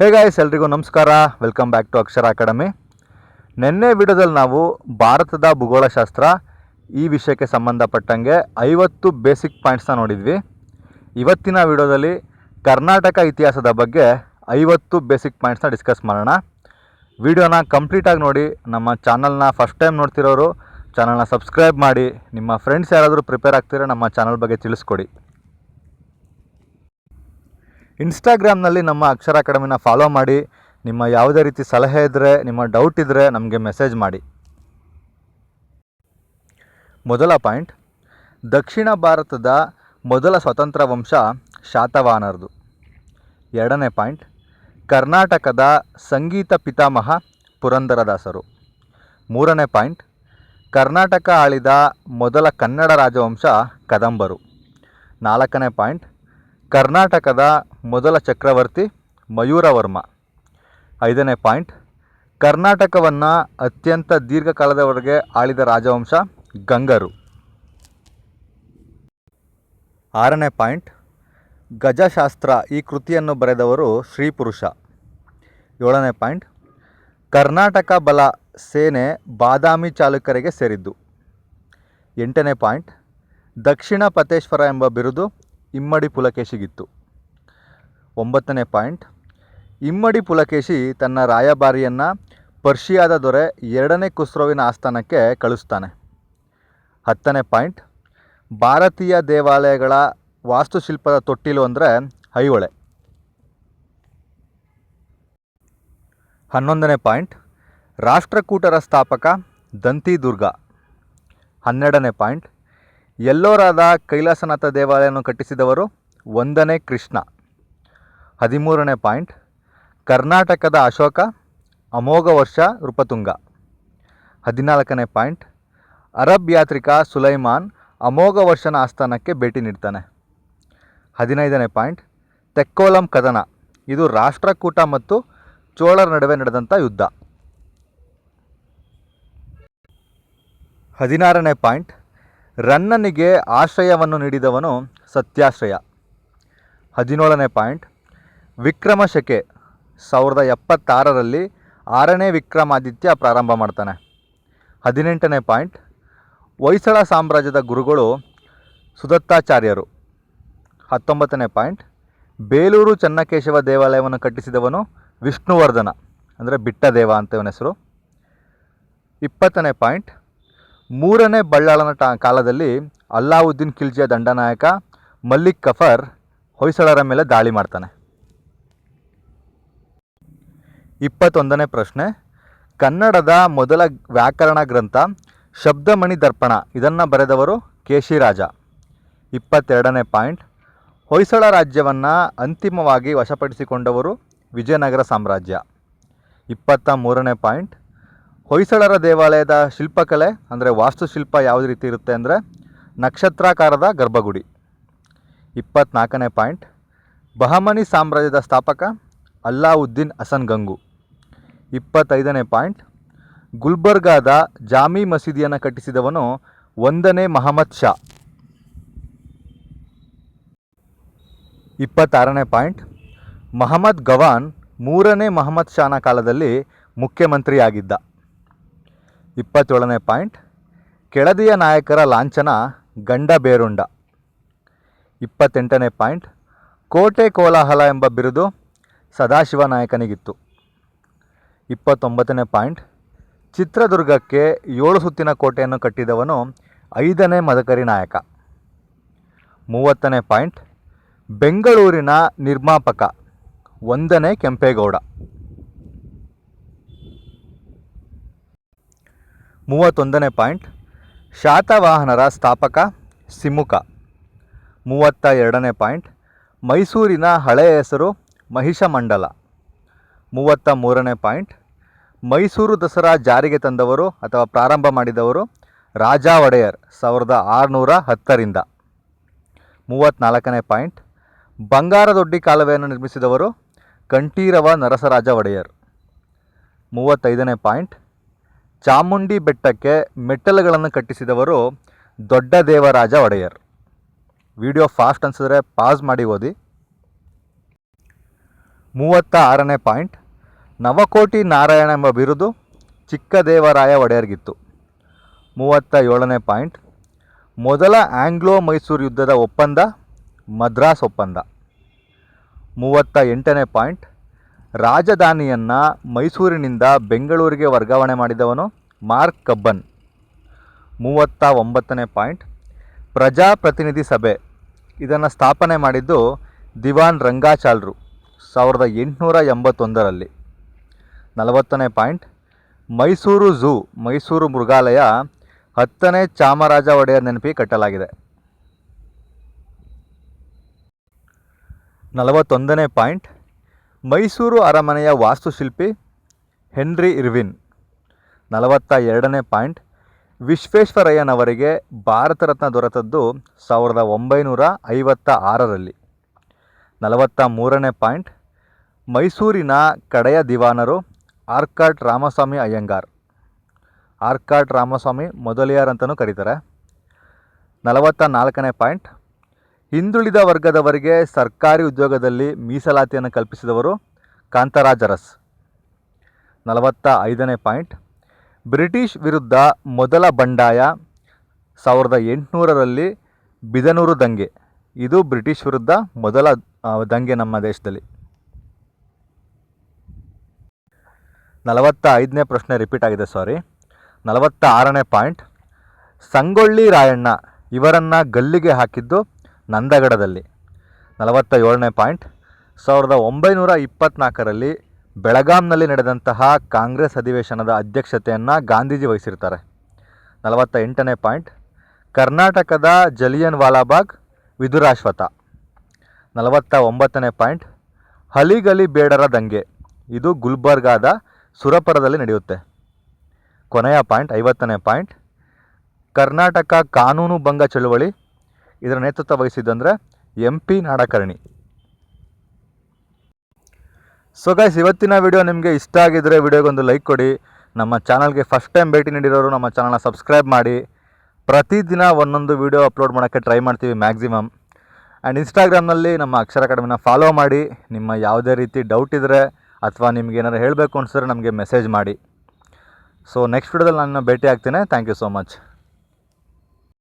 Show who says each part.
Speaker 1: ಹೇ guys ಎಲ್ರಿಗೂ ನಮಸ್ಕಾರ. Welcome back to Akshara academy ನಿನ್ನೆ ವಿಡಿಯೋದಲ್ಲಿ ನಾವು ಭಾರತದ ಭೂಗೋಳಶಾಸ್ತ್ರ ಈ ವಿಷಯಕ್ಕೆ ಸಂಬಂಧಪಟ್ಟಂಗೆ ಐವತ್ತು ಬೇಸಿಕ್ ಪಾಯಿಂಟ್ಸ್ನ ನೋಡಿದ್ವಿ. ಇವತ್ತಿನ ವಿಡಿಯೋದಲ್ಲಿ ಕರ್ನಾಟಕ ಇತಿಹಾಸದ ಬಗ್ಗೆ ಐವತ್ತು ಬೇಸಿಕ್ ಪಾಯಿಂಟ್ಸ್ನ ಡಿಸ್ಕಸ್ ಮಾಡೋಣ. ವಿಡಿಯೋನ ಕಂಪ್ಲೀಟಾಗಿ ನೋಡಿ, ನಮ್ಮ ಚಾನಲ್ನ ಫಸ್ಟ್ ಟೈಮ್ ನೋಡ್ತಿರೋರು ಚಾನಲ್ನ ಸಬ್ಸ್ಕ್ರೈಬ್ ಮಾಡಿ, ನಿಮ್ಮ ಫ್ರೆಂಡ್ಸ್ ಯಾರಾದರೂ ಪ್ರಿಪೇರ್ ಆಗ್ತಿರೋ ನಮ್ಮ ಚಾನಲ್ ಬಗ್ಗೆ ತಿಳಿಸ್ಕೊಡಿ. ಇನ್ಸ್ಟಾಗ್ರಾಮ್ನಲ್ಲಿ ನಮ್ಮ ಅಕ್ಷರ ಅಕಾಡೆಮಿನ ಫಾಲೋ ಮಾಡಿ. ನಿಮ್ಮ ಯಾವುದೇ ರೀತಿ ಸಲಹೆ ಇದ್ದರೆ ನಿಮ್ಮ ಡೌಟ್ ಇದ್ದರೆ ನಮಗೆ ಮೆಸೇಜ್ ಮಾಡಿ. ಮೊದಲ ಪಾಯಿಂಟ್ ದಕ್ಷಿಣ ಭಾರತದ ಮೊದಲ ಸ್ವತಂತ್ರ ವಂಶ ಶಾತವಾನರದು. ಎರಡನೇ ಪಾಯಿಂಟ್ ಕರ್ನಾಟಕದ ಸಂಗೀತ ಪಿತಾಮಹ ಪುರಂದರದಾಸರು. ಮೂರನೇ ಪಾಯಿಂಟ್ ಕರ್ನಾಟಕ ಆಳಿದ ಮೊದಲ ಕನ್ನಡ ರಾಜವಂಶ ಕದಂಬರು. ನಾಲ್ಕನೇ ಪಾಯಿಂಟ್ ಕರ್ನಾಟಕದ ಮೊದಲ ಚಕ್ರವರ್ತಿ ಮಯೂರವರ್ಮ ಐದನೇ ಪಾಯಿಂಟ್. ಕರ್ನಾಟಕವನ್ನು ಅತ್ಯಂತ ದೀರ್ಘಕಾಲದವರೆಗೆ ಆಳಿದ ರಾಜವಂಶ ಗಂಗರು. ಆರನೇ ಪಾಯಿಂಟ್. ಗಜಶಾಸ್ತ್ರ ಈ ಕೃತಿಯನ್ನು ಬರೆದವರು ಶ್ರೀಪುರುಷ. ಏಳನೇ ಪಾಯಿಂಟ್. ಕರ್ನಾಟಕ ಬಲ ಸೇನೆ ಬಾದಾಮಿ ಚಾಲುಕ್ಯರಿಗೆ ಸೇರಿದ್ದು. ಎಂಟನೇ ಪಾಯಿಂಟ್. ದಕ್ಷಿಣ ಪತೇಶ್ವರ ಎಂಬ ಬಿರುದು ಇಮ್ಮಡಿ ಪುಲಕೇಶಿಗಿತ್ತು ಒಂಬತ್ತನೇ ಪಾಯಿಂಟ್. ಇಮ್ಮಡಿ ಪುಲಕೇಶಿ ತನ್ನ ರಾಯಭಾರಿಯನ್ನು ಪರ್ಷಿಯಾದ ದೊರೆ ಎರಡನೇ ಕುಸ್ರೋವಿನ ಆಸ್ಥಾನಕ್ಕೆ ಕಳಿಸ್ತಾನೆ. ಹತ್ತನೇ ಪಾಯಿಂಟ್. ಭಾರತೀಯ ದೇವಾಲಯಗಳ ವಾಸ್ತುಶಿಲ್ಪದ ತೊಟ್ಟಿಲು ಅಂದರೆ ಐಹೊಳೆ. ಹನ್ನೊಂದನೇ ಪಾಯಿಂಟ್. ರಾಷ್ಟ್ರಕೂಟರ ಸ್ಥಾಪಕ ದಂತಿದುರ್ಗ. ಹನ್ನೆರಡನೇ ಪಾಯಿಂಟ್. ಎಲ್ಲೋರಾದ ಕೈಲಾಸನಾಥ ದೇವಾಲಯವನ್ನು ಕಟ್ಟಿಸಿದವರು ಒಂದನೇ ಕೃಷ್ಣ. ಹದಿಮೂರನೇ ಪಾಯಿಂಟ್. ಕರ್ನಾಟಕದ ಅಶೋಕ, ಅಮೋಘ ವರ್ಷ, ರೂಪತುಂಗ. ಹದಿನಾಲ್ಕನೇ ಪಾಯಿಂಟ್. ಅರಬ್ ಯಾತ್ರಿಕ ಸುಲೈಮಾನ್ ಅಮೋಘ ವರ್ಷನ ಆಸ್ಥಾನಕ್ಕೆ ಭೇಟಿ ನೀಡ್ತಾನೆ. ಹದಿನೈದನೇ ಪಾಯಿಂಟ್. ತೆಕ್ಕೋಲಂ ಕದನ. ಇದು ರಾಷ್ಟ್ರಕೂಟ ಮತ್ತು ಚೋಳರ ನಡುವೆ ನಡೆದಂಥ ಯುದ್ಧ. ಹದಿನಾರನೇ ಪಾಯಿಂಟ್. ರನ್ನನಿಗೆ ಆಶ್ರಯವನ್ನು ನೀಡಿದವನು ಸತ್ಯಾಶ್ರಯ. ಹದಿನೇಳನೇ ಪಾಯಿಂಟ್. ವಿಕ್ರಮ ಶಕೆ ಸಾವಿರದ ಎಪ್ಪತ್ತಾರರಲ್ಲಿ ಆರನೇ ವಿಕ್ರಮಾದಿತ್ಯ ಪ್ರಾರಂಭ ಮಾಡ್ತಾನೆ. ಹದಿನೆಂಟನೇ ಪಾಯಿಂಟ್. ಹೊಯ್ಸಳ ಸಾಮ್ರಾಜ್ಯದ ಗುರುಗಳು ಸುದತ್ತಾಚಾರ್ಯರು. ಹತ್ತೊಂಬತ್ತನೇ ಪಾಯಿಂಟ್. ಬೇಲೂರು ಚನ್ನಕೇಶವ ದೇವಾಲಯವನ್ನು ಕಟ್ಟಿಸಿದವನು ವಿಷ್ಣುವರ್ಧನ, ಅಂದರೆ ಬಿಟ್ಟದೇವ ಅಂತ ಇವನ ಹೆಸರು. ಇಪ್ಪತ್ತನೇ ಪಾಯಿಂಟ್. ಮೂರನೇ ಬಳ್ಳಾಳನ ಟಾ ಕಾಲದಲ್ಲಿ ಅಲ್ಲಾವುದ್ದೀನ್ ಖಿಲ್ಜಿಯ ದಂಡನಾಯಕ ಮಲ್ಲಿಕ್ ಕಫರ್ ಹೊಯ್ಸಳರ ಮೇಲೆ ದಾಳಿ ಮಾಡ್ತಾನೆ. ಇಪ್ಪತ್ತೊಂದನೇ ಪ್ರಶ್ನೆ. ಕನ್ನಡದ ಮೊದಲ ವ್ಯಾಕರಣ ಗ್ರಂಥ ಶಬ್ದಮಣಿ ದರ್ಪಣ, ಇದನ್ನು ಬರೆದವರು ಕೇಶಿರಾಜ ಇಪ್ಪತ್ತೆರಡನೇ ಪಾಯಿಂಟ್. ಹೊಯ್ಸಳ ರಾಜ್ಯವನ್ನು ಅಂತಿಮವಾಗಿ ವಶಪಡಿಸಿಕೊಂಡವರು ವಿಜಯನಗರ ಸಾಮ್ರಾಜ್ಯ. ಇಪ್ಪತ್ತ ಮೂರನೇ ಪಾಯಿಂಟ್. ಹೊಯ್ಸಳರ ದೇವಾಲಯದ ಶಿಲ್ಪಕಲೆ ಅಂದರೆ ವಾಸ್ತುಶಿಲ್ಪ ಯಾವ ರೀತಿ ಇರುತ್ತೆ ಅಂದರೆ ನಕ್ಷತ್ರಾಕಾರದ ಗರ್ಭಗುಡಿ. ಇಪ್ಪತ್ನಾಲ್ಕನೇ ಪಾಯಿಂಟ್. ಬಹಮನಿ ಸಾಮ್ರಾಜ್ಯದ ಸ್ಥಾಪಕ ಅಲ್ಲಾವುದ್ದೀನ್ ಹಸನ್ ಗಂಗು. ಇಪ್ಪತ್ತೈದನೇ ಪಾಯಿಂಟ್. ಗುಲ್ಬರ್ಗಾದ ಜಾಮಿ ಮಸೀದಿಯನ್ನು ಕಟ್ಟಿಸಿದವನು ಒಂದನೇ ಮಹಮ್ಮದ್ ಶಾ. ಇಪ್ಪತ್ತಾರನೇ ಪಾಯಿಂಟ್. ಮಹಮ್ಮದ್ ಗವಾನ್ ಮೂರನೇ ಮಹಮ್ಮದ್ ಶಾನ ಕಾಲದಲ್ಲಿ ಮುಖ್ಯಮಂತ್ರಿಯಾಗಿದ್ದ. ಇಪ್ಪತ್ತೇಳನೇ ಪಾಯಿಂಟ್. ಕೆಳದಿಯ ನಾಯಕರ ಲಾಂಛನ ಗಂಡ ಬೇರುಂಡ. ಇಪ್ಪತ್ತೆಂಟನೇ ಪಾಯಿಂಟ್. ಕೋಟೆ ಕೋಲಾಹಲ ಎಂಬ ಬಿರುದು ಸದಾಶಿವ ನಾಯಕನಿಗಿತ್ತು. ಇಪ್ಪತ್ತೊಂಬತ್ತನೇ ಪಾಯಿಂಟ್. ಚಿತ್ರದುರ್ಗಕ್ಕೆ ಏಳು ಸುತ್ತಿನ ಕೋಟೆಯನ್ನು ಕಟ್ಟಿದವನು ಐದನೇ ಮದಕರಿ ನಾಯಕ. ಮೂವತ್ತನೇ ಪಾಯಿಂಟ್. ಬೆಂಗಳೂರಿನ ನಿರ್ಮಾಪಕ, ಒಂದನೇ ಕೆಂಪೇಗೌಡ. ಮೂವತ್ತೊಂದನೇ ಪಾಯಿಂಟ್. ಶಾತವಾಹನರ ಸ್ಥಾಪಕ ಸಿಮುಕ. ಮೂವತ್ತ ಎರಡನೇ ಪಾಯಿಂಟ್. ಮೈಸೂರಿನ ಹಳೆಯ ಹೆಸರು ಮಹಿಷಮಂಡಲ. ಮೂವತ್ತ ಮೂರನೇ ಪಾಯಿಂಟ್. ಮೈಸೂರು ದಸರಾ ಜಾರಿಗೆ ತಂದವರು ಅಥವಾ ಪ್ರಾರಂಭ ಮಾಡಿದವರು ರಾಜಾ ಒಡೆಯರ್ ಸಾವಿರದ ಆರುನೂರ ಹತ್ತರಿಂದ. ಮೂವತ್ತ್ನಾಲ್ಕನೇ ಪಾಯಿಂಟ್. ಬಂಗಾರದೊಡ್ಡಿ ಕಾಲುವೆಯನ್ನು ನಿರ್ಮಿಸಿದವರು ಕಂಠೀರವ ನರಸರಾಜ ಒಡೆಯರ್. ಮೂವತ್ತೈದನೇ ಪಾಯಿಂಟ್. ಚಾಮುಂಡಿ ಬೆಟ್ಟಕ್ಕೆ ಮೆಟ್ಟಲುಗಳನ್ನು ಕಟ್ಟಿಸಿದವರು ದೊಡ್ಡ ದೇವರಾಜ ಒಡೆಯರ್. ವಿಡಿಯೋ ಫಾಸ್ಟ್ ಅನಿಸಿದ್ರೆ ಪಾಸ್ ಮಾಡಿ ಓದಿ. ಮೂವತ್ತ ಆರನೇ ಪಾಯಿಂಟ್. ನವಕೋಟಿ ನಾರಾಯಣ ಎಂಬ ಬಿರುದು ಚಿಕ್ಕದೇವರಾಯ ಒಡೆಯರ್ಗಿತ್ತು. ಮೂವತ್ತ ಏಳನೇ ಪಾಯಿಂಟ್. ಮೊದಲ ಆಂಗ್ಲೋ ಮೈಸೂರು ಯುದ್ಧದ ಒಪ್ಪಂದ ಮದ್ರಾಸ್ ಒಪ್ಪಂದ. ಮೂವತ್ತ ಎಂಟನೇ ಪಾಯಿಂಟ್. ರಾಜಧಾನಿಯನ್ನು ಮೈಸೂರಿನಿಂದ ಬೆಂಗಳೂರಿಗೆ ವರ್ಗಾವಣೆ ಮಾಡಿದವನು ಮಾರ್ಕ್ ಕಬ್ಬನ್. ಮೂವತ್ತ ಒಂಬತ್ತನೇ ಪಾಯಿಂಟ್. ಪ್ರಜಾಪ್ರತಿನಿಧಿ ಸಭೆ. ಇದನ್ನು ಸ್ಥಾಪನೆ ಮಾಡಿದ್ದು ದಿವಾನ್ ರಂಗಾಚಾಲ್ರು, ಸಾವಿರದ ಎಂಟುನೂರ ಎಂಬತ್ತೊಂದರಲ್ಲಿ. ನಲವತ್ತನೇ ಪಾಯಿಂಟ್. ಮೈಸೂರು ಝೂ, ಮೈಸೂರು ಮೃಗಾಲಯ ಹತ್ತನೇ ಚಾಮರಾಜ ಒಡೆಯರ್ ನೆನಪಿಗೆ ಕಟ್ಟಲಾಗಿದೆ. ನಲವತ್ತೊಂದನೇ ಪಾಯಿಂಟ್. ಮೈಸೂರು ಅರಮನೆಯ ವಾಸ್ತುಶಿಲ್ಪಿ ಹೆನ್ರಿ ಇರ್ವಿನ್. ನಲವತ್ತ ಎರಡನೇ ಪಾಯಿಂಟ್. ವಿಶ್ವೇಶ್ವರಯ್ಯನವರಿಗೆ ಭಾರತ ರತ್ನ ದೊರೆತದ್ದು ಸಾವಿರದ ಒಂಬೈನೂರ ಐವತ್ತ ಆರರಲ್ಲಿ ನಲವತ್ತ ಮೂರನೇ ಪಾಯಿಂಟ್. ಮೈಸೂರಿನ ಕಡೆಯ ದಿವಾನರು ಆರ್ಕಾಟ್ ರಾಮಸ್ವಾಮಿ ಅಯ್ಯಂಗಾರ್. ಆರ್ಕಾಟ್ ರಾಮಸ್ವಾಮಿ ಮೊದಲಿಯಾರ್ ಅಂತಲೂ ಕರೀತಾರೆ. ನಲವತ್ತ ನಾಲ್ಕನೇ ಪಾಯಿಂಟ್. ಹಿಂದುಳಿದ ವರ್ಗದವರಿಗೆ ಸರ್ಕಾರಿ ಉದ್ಯೋಗದಲ್ಲಿ ಮೀಸಲಾತಿಯನ್ನು ಕಲ್ಪಿಸಿದವರು ಕಾಂತರಾಜರಸ್. ನಲವತ್ತ ಐದನೇ ಪಾಯಿಂಟ್. ಬ್ರಿಟಿಷ್ ವಿರುದ್ಧ ಮೊದಲ ಬಂಡಾಯ ಸಾವಿರದ ಎಂಟುನೂರರಲ್ಲಿ ಬಿದನೂರು ದಂಗೆ. ಇದು ಬ್ರಿಟಿಷ್ ವಿರುದ್ಧ ಮೊದಲ ದಂಗೆ ನಮ್ಮ ದೇಶದಲ್ಲಿ. ನಲವತ್ತ ಐದನೇ ಪ್ರಶ್ನೆ ರಿಪೀಟ್ ಆಗಿದೆ ಸಾರಿ ನಲವತ್ತ ಆರನೇ ಪಾಯಿಂಟ್. ಸಂಗೊಳ್ಳಿ ರಾಯಣ್ಣ ಇವರನ್ನು ಗಲ್ಲಿಗೆ ಹಾಕಿದ್ದು ನಂದಗಡದಲ್ಲಿ. ನಲವತ್ತ ಏಳನೇ ಪಾಯಿಂಟ್. ಸಾವಿರದ ಒಂಬೈನೂರ ಇಪ್ಪತ್ತ್ನಾಲ್ಕರಲ್ಲಿ ಬೆಳಗಾಂನಲ್ಲಿ ನಡೆದಂತಹ ಕಾಂಗ್ರೆಸ್ ಅಧಿವೇಶನದ ಅಧ್ಯಕ್ಷತೆಯನ್ನು ಗಾಂಧೀಜಿ ವಹಿಸಿರ್ತಾರೆ. ನಲವತ್ತ ಎಂಟನೇ ಪಾಯಿಂಟ್. ಕರ್ನಾಟಕದ ಜಲಿಯನ್ ವಾಲಾಬಾಗ್ ವಿದುರಾಶ್ವತ. ನಲವತ್ತ ಒಂಬತ್ತನೇ ಪಾಯಿಂಟ್. ಹಲಿಗಲಿ ಬೇಡರ ದಂಗೆ. ಇದು ಗುಲ್ಬರ್ಗಾದ ಸುರಪುರದಲ್ಲಿ ನಡೆಯುತ್ತೆ. ಕೊನೆಯ ಪಾಯಿಂಟ್, ಐವತ್ತನೇ ಪಾಯಿಂಟ್. ಕರ್ನಾಟಕ ಕಾನೂನು ಭಂಗ ಚಳುವಳಿ. ಇದರ ನೇತೃತ್ವ ವಹಿಸಿದ್ದಂದರೆ M P Nadkarni. So guys ಇವತ್ತಿನ ವಿಡಿಯೋ ನಿಮಗೆ ಇಷ್ಟ ಆಗಿದ್ದರೆ ವಿಡಿಯೋಗೊಂದು ಲೈಕ್ ಕೊಡಿ. ನಮ್ಮ ಚಾನಲ್ಗೆ ಫಸ್ಟ್ ಟೈಮ್ ಭೇಟಿ ನೀಡಿರೋರು ನಮ್ಮ ಚಾನಲ್ನ ಸಬ್ಸ್ಕ್ರೈಬ್ ಮಾಡಿ. ಪ್ರತಿದಿನ ಒಂದೊಂದು ವಿಡಿಯೋ ಅಪ್ಲೋಡ್ ಮಾಡೋಕ್ಕೆ ಟ್ರೈ ಮಾಡ್ತೀವಿ ಮ್ಯಾಕ್ಸಿಮಮ್ ಆ್ಯಂಡ್ ಇನ್ಸ್ಟಾಗ್ರಾಮ್ನಲ್ಲಿ ನಮ್ಮ ಅಕ್ಷರ ಅಕಾಡೆಮಿನ ಫಾಲೋ ಮಾಡಿ. ನಿಮ್ಮ ಯಾವುದೇ ರೀತಿ ಡೌಟ್ ಇದ್ದರೆ ಅಥವಾ ನಿಮ್ಗೆ ಏನಾರು ಹೇಳಬೇಕು ಅನಿಸಿದ್ರೆ ನಮಗೆ ಮೆಸೇಜ್ ಮಾಡಿ. ಸೊ ನೆಕ್ಸ್ಟ್ ವಿಡಿಯೋದಲ್ಲಿ ನಾನು ಭೇಟಿ ಆಗ್ತೇನೆ. Thank you so much